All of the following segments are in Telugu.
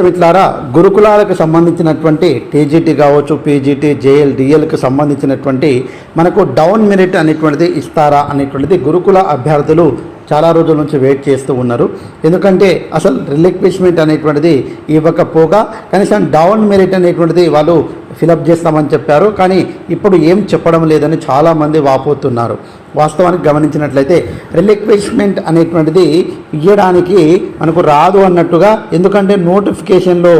మిత్రులారా గురుకులాలకు సంబంధించినటువంటి టీజీటీ కావచ్చు పీజీటీ జేఎల్ డిఎల్కి సంబంధించినటువంటి మనకు డౌన్ మెరిట్ అనేటువంటిది ఇస్తారా అనేటువంటిది గురుకుల అభ్యర్థులు చాలా రోజుల నుంచి వెయిట్ చేస్తూ ఉన్నారు. ఎందుకంటే అసలు రిలిక్విష్మెంట్ అనేటువంటిది ఇవ్వకపోగా కనీసం డౌన్ మెరిట్ అనేటువంటిది వాళ్ళు ఫిలప్ చేస్తామని చెప్పారు. కానీ ఇప్పుడు ఏం చెప్పడం లేదని చాలామంది వాపోతున్నారు. వాస్తవానికి గమనించినట్లయితే రిలిక్విష్మెంట్ అనేటువంటిది ఇవ్వడానికి మనకు రాదు అన్నట్టుగా ఎందుకంటే నోటిఫికేషన్లో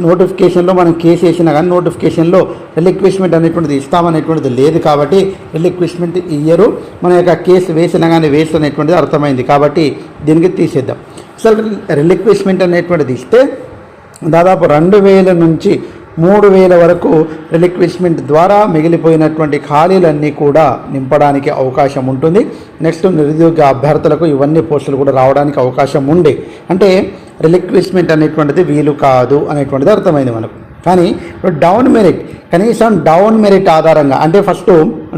నోటిఫికేషన్లో మనం కేసు వేసినా కానీ నోటిఫికేషన్లో రిలిక్విష్మెంట్ అనేటువంటిది ఇస్తామనేటువంటిది లేదు కాబట్టి రిలిక్విష్మెంట్ ఇయ్యరు. మన యొక్క కేసు వేసినా కానీ వేస్ట్ అనేటువంటిది అర్థమైంది కాబట్టి దీనికి తీసేద్దాం. అసలు రిలిక్విష్మెంట్ అనేటువంటిది ఇస్తే దాదాపు రెండు వేల నుంచి మూడు వేల వరకు రిలిక్విష్మెంట్ ద్వారా మిగిలిపోయినటువంటి ఖాళీలన్నీ కూడా నింపడానికి అవకాశం ఉంటుంది. నెక్స్ట్ నిరుద్యోగ అభ్యర్థులకు ఇవన్నీ పోస్టులు కూడా రావడానికి అవకాశం ఉండే అంటే రిలిక్విష్మెంట్ అనేటువంటిది వీలు కాదు అనేటువంటిది అర్థమైంది మనకు. కానీ ఇప్పుడు డౌన్ మెరిట్ కనీసం డౌన్ మెరిట్ ఆధారంగా అంటే ఫస్ట్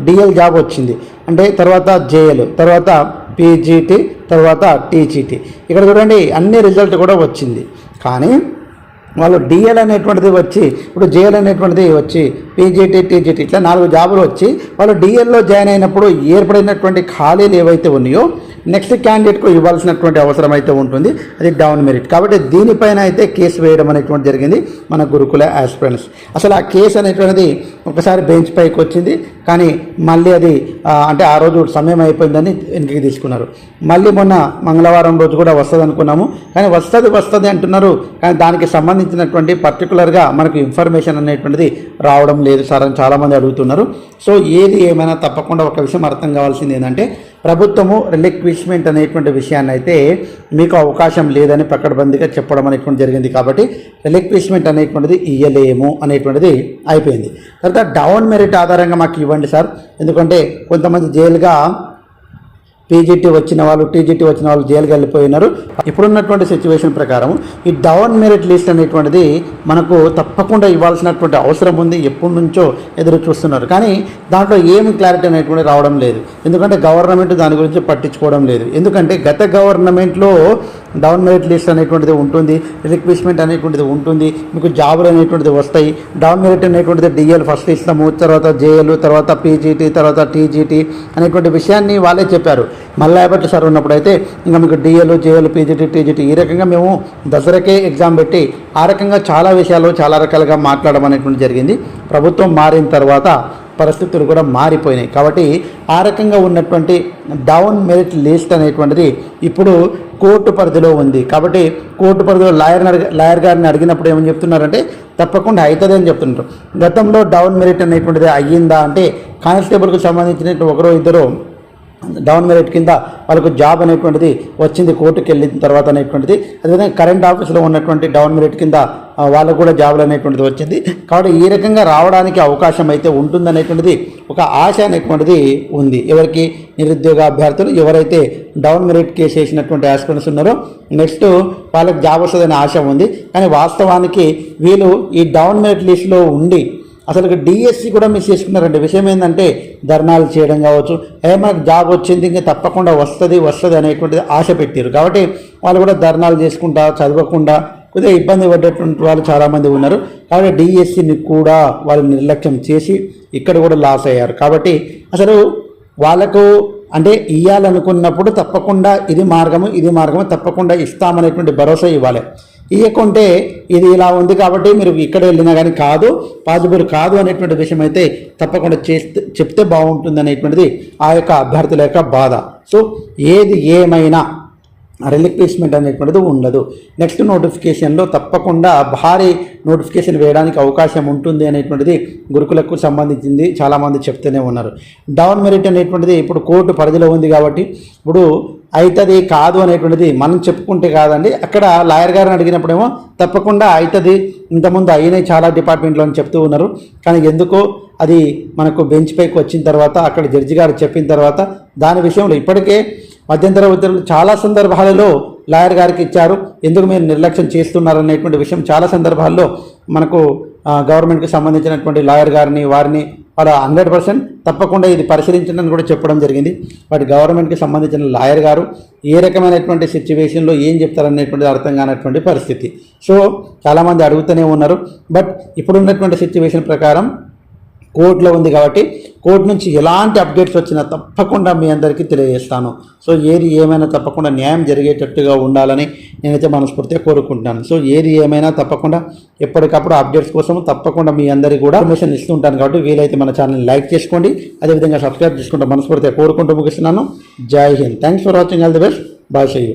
డిఎల్ జాబ్ వచ్చింది. అంటే తర్వాత జేఎల్ తర్వాత పీజీటీ తర్వాత టీజీటీ ఇక్కడ చూడండి అన్ని రిజల్ట్ కూడా వచ్చింది. కానీ వాళ్ళు డిఎల్ అనేటువంటిది వచ్చి ఇప్పుడు జేఎల్ అనేటువంటిది వచ్చి పీజీటీ టీజీటీ ఇట్లా నాలుగు జాబులు వచ్చి వాళ్ళు డిఎల్లో జాయిన్ అయినప్పుడు ఏర్పడినటువంటి ఖాళీలు ఏవైతే ఉన్నాయో నెక్స్ట్ క్యాండిడేట్కు ఇవ్వాల్సినటువంటి అవసరం అయితే ఉంటుంది. అది డౌన్ మెరిట్ కాబట్టి దీనిపైన అయితే కేసు వేయడం అనేటువంటి జరిగింది మన గురుకుల ఆస్పిరెంట్స్ అసలు ఆ కేసు అనేటువంటిది ఒకసారి బెంచ్ పైకి వచ్చింది. కానీ మళ్ళీ అది అంటే ఆ రోజు సమయం అయిపోయిందని వెనక్కి తీసుకున్నారు. మళ్ళీ మొన్న మంగళవారం రోజు కూడా వస్తుంది అనుకున్నాము. కానీ వస్తుంది వస్తుంది అంటున్నారు. కానీ దానికి సంబంధించినటువంటి పర్టికులర్గా మనకు ఇన్ఫర్మేషన్ అనేటువంటిది రావడం లేదు సార్ అని చాలామంది అడుగుతున్నారు. సో ఏది ఏమైనా తప్పకుండా ఒక విషయం అర్థం కావాల్సింది ఏంటంటే ప్రభుత్వము రిలిక్విష్మెంట్ అనేటువంటి విషయాన్ని అయితే మీకు అవకాశం లేదని పక్కడబందిగా చెప్పడం అనేటువంటి జరిగింది కాబట్టి రిలిక్విష్మెంట్ అనేటువంటిది ఇయ్యలేము అనేటువంటిది అయిపోయింది. తర్వాత డౌన్ మెరిట్ ఆధారంగా మాకు ఇవ్వండి సార్. ఎందుకంటే కొంతమంది జైలుగా పీజీటీ వచ్చిన వాళ్ళు టీజీటీ వచ్చిన వాళ్ళు జైలుకి వెళ్ళిపోయినారు. ఇప్పుడున్నటువంటి సిచ్యువేషన్ ప్రకారం ఈ డౌన్ మెరిట్ లిస్ట్ అనేటువంటిది మనకు తప్పకుండా ఇవ్వాల్సినటువంటి అవసరం ఉంది ఎప్పటి నుంచో ఎదురు చూస్తున్నారు. కానీ దాంట్లో ఏమి క్లారిటీ అనేటువంటి రావడం లేదు. ఎందుకంటే గవర్నమెంట్ దాని గురించి పట్టించుకోవడం లేదు. ఎందుకంటే గత గవర్నమెంట్లో డౌన్ మెరిట్ లిస్ట్ అనేటువంటిది ఉంటుంది రిక్వెస్ట్మెంట్ అనేటువంటిది ఉంటుంది మీకు జాబులు అనేటువంటిది వస్తాయి. డౌన్ మెరిట్ అనేటువంటిది డిఎల్ ఫస్ట్ ఇస్తాము తర్వాత జేఎల్ తర్వాత పీజీటీ తర్వాత టీజీటీ అనేటువంటి విషయాన్ని వాళ్ళే చెప్పారు. మల్లాయపట్ల సార్ ఉన్నప్పుడు అయితే ఇంకా మీకు డిఎల్ జేఎల్ పీజీటీ టీజీటీ ఈ రకంగా మేము దసరాకే ఎగ్జామ్ పెట్టి ఆ రకంగా చాలా విషయాలు చాలా రకాలుగా మాట్లాడడం అనేటువంటి జరిగింది. ప్రభుత్వం మారిన తర్వాత పరిస్థితులు కూడా మారిపోయినాయి. కాబట్టి ఆ రకంగా ఉన్నటువంటి డౌన్ మెరిట్ లిస్ట్ అనేటువంటిది ఇప్పుడు కోర్టు పరిధిలో ఉంది. కాబట్టి కోర్టు పరిధిలో లాయర్ లాయర్ గారిని అడిగినప్పుడు ఏమని చెప్తున్నారంటే తప్పకుండా అవుతుంది అని చెప్తున్నారు. గతంలో డౌన్ మెరిట్ అనేటువంటిది అయ్యిందా అంటే కానిస్టేబుల్కి సంబంధించిన ఒకరో ఇద్దరు డౌన్ మెరిట్ కింద వాళ్ళకు జాబ్ అనేటువంటిది వచ్చింది కోర్టుకి వెళ్ళిన తర్వాత అనేటువంటిది. అదేవిధంగా కరెంట్ ఆఫీస్లో ఉన్నటువంటి డౌన్ మెరిట్ కింద వాళ్ళకు కూడా జాబులు అనేటువంటిది వచ్చింది. కాబట్టి ఈ రకంగా రావడానికి అవకాశం అయితే ఉంటుందనేటువంటిది ఒక ఆశ అనేటువంటిది ఉంది. ఎవరికి? నిరుద్యోగ అభ్యర్థులు ఎవరైతే డౌన్ మెరిట్ కేసు వేసినటువంటి ఆస్పిరెంట్స్ ఉన్నారో నెక్స్ట్ వాళ్ళకి జాబ్ వస్తుందనే ఆశ ఉంది. కానీ వాస్తవానికి వీళ్ళు ఈ డౌన్ మెరిట్ లిస్టులో ఉండి అసలు డిఎస్సి కూడా మిస్ చేసుకున్నారండి. విషయం ఏంటంటే ధర్నాలు చేయడం కావచ్చు ఏ మనకు జాబ్ వచ్చింది ఇంకా తప్పకుండా వస్తుంది వస్తుంది అనేటువంటిది ఆశ పెట్టారు. కాబట్టి వాళ్ళు కూడా ధర్నాలు చేసుకుంటా చదవకుండా కొద్దిగా ఇబ్బంది పడ్డటువంటి వాళ్ళు చాలామంది ఉన్నారు. కాబట్టి డిఎస్సిని కూడా వాళ్ళు నిర్లక్ష్యం చేసి ఇక్కడ కూడా లాస్ అయ్యారు. కాబట్టి అసలు వాళ్ళకు అంటే ఇవ్వాలనుకున్నప్పుడు తప్పకుండా ఇది మార్గము ఇది మార్గము తప్పకుండా ఇస్తామనేటువంటి భరోసా ఇవ్వాలి. ఇవ్వకుంటే ఇది ఇలా ఉంది కాబట్టి మీరు ఇక్కడ వెళ్ళినా కానీ కాదు పాజిబుల్ కాదు అనేటువంటి విషయం అయితే తప్పకుండా చేస్తే చెప్తే బాగుంటుంది అనేటువంటిది ఆ యొక్క అభ్యర్థుల యొక్క బాధ. సో ఏది ఏమైనా రిలిక్వేస్మెంట్ అనేటువంటిది ఉండదు. నెక్స్ట్ నోటిఫికేషన్లో తప్పకుండా భారీ నోటిఫికేషన్ వేయడానికి అవకాశం ఉంటుంది అనేటువంటిది గురుకులకు సంబంధించింది చాలామంది చెప్తూనే ఉన్నారు. డౌన్ మెరిట్ అనేటువంటిది ఇప్పుడు కోర్టు పరిధిలో ఉంది కాబట్టి ఇప్పుడు అవుతుంది కాదు అనేటువంటిది మనం చెప్పుకుంటే కాదండి. అక్కడ లాయర్ గారిని అడిగినప్పుడేమో తప్పకుండా అవుతుంది ఇంతకుముందు అయినాయి చాలా డిపార్ట్మెంట్లో అని చెప్తూ ఉన్నారు. కానీ ఎందుకో అది మనకు బెంచ్ పైకి వచ్చిన తర్వాత అక్కడ జడ్జి గారు చెప్పిన తర్వాత దాని విషయంలో ఇప్పటికే మధ్యంతర ఉత్తర్వులు చాలా సందర్భాలలో లాయర్ గారికి ఇచ్చారు. ఎందుకు మీరు నిర్లక్ష్యం చేస్తున్నారనేటువంటి విషయం చాలా సందర్భాల్లో మనకు గవర్నమెంట్కి సంబంధించినటువంటి లాయర్ గారిని వారిని వాళ్ళ హండ్రెడ్ పర్సెంట్ తప్పకుండా ఇది పరిశీలించడం కూడా చెప్పడం జరిగింది. బట్ గవర్నమెంట్కి సంబంధించిన లాయర్ గారు ఏ రకమైనటువంటి సిచ్యువేషన్లో ఏం చెప్తారనేటువంటిది అర్థం కానటువంటి పరిస్థితి. సో చాలామంది అడుగుతూనే ఉన్నారు. బట్ ఇప్పుడున్నటువంటి సిచ్యువేషన్ ప్రకారం కోర్టులో ఉంది కాబట్టి కోర్టు నుంచి ఎలాంటి అప్డేట్స్ వచ్చినా తప్పకుండా మీ అందరికీ తెలియజేస్తాను. సో ఏది ఏమైనా తప్పకుండా న్యాయం జరిగేటట్టుగా ఉండాలని నేనైతే మనస్ఫూర్తిగా కోరుకుంటున్నాను. సో ఏది ఏమైనా తప్పకుండా ఎప్పటికప్పుడు అప్డేట్స్ కోసం తప్పకుండా మీ అందరికీ కూడా ఇన్ఫర్మేషన్ ఇస్తుంటాను కాబట్టి వీలైతే మన ఛానల్ని లైక్ చేసుకోండి. అదేవిధంగా సబ్స్క్రైబ్ చేసుకుంటూ మనస్ఫూర్తిగా కోరుకుంటూ ముగిస్తున్నాను. జై Hind. Thanks for watching all the best bye see you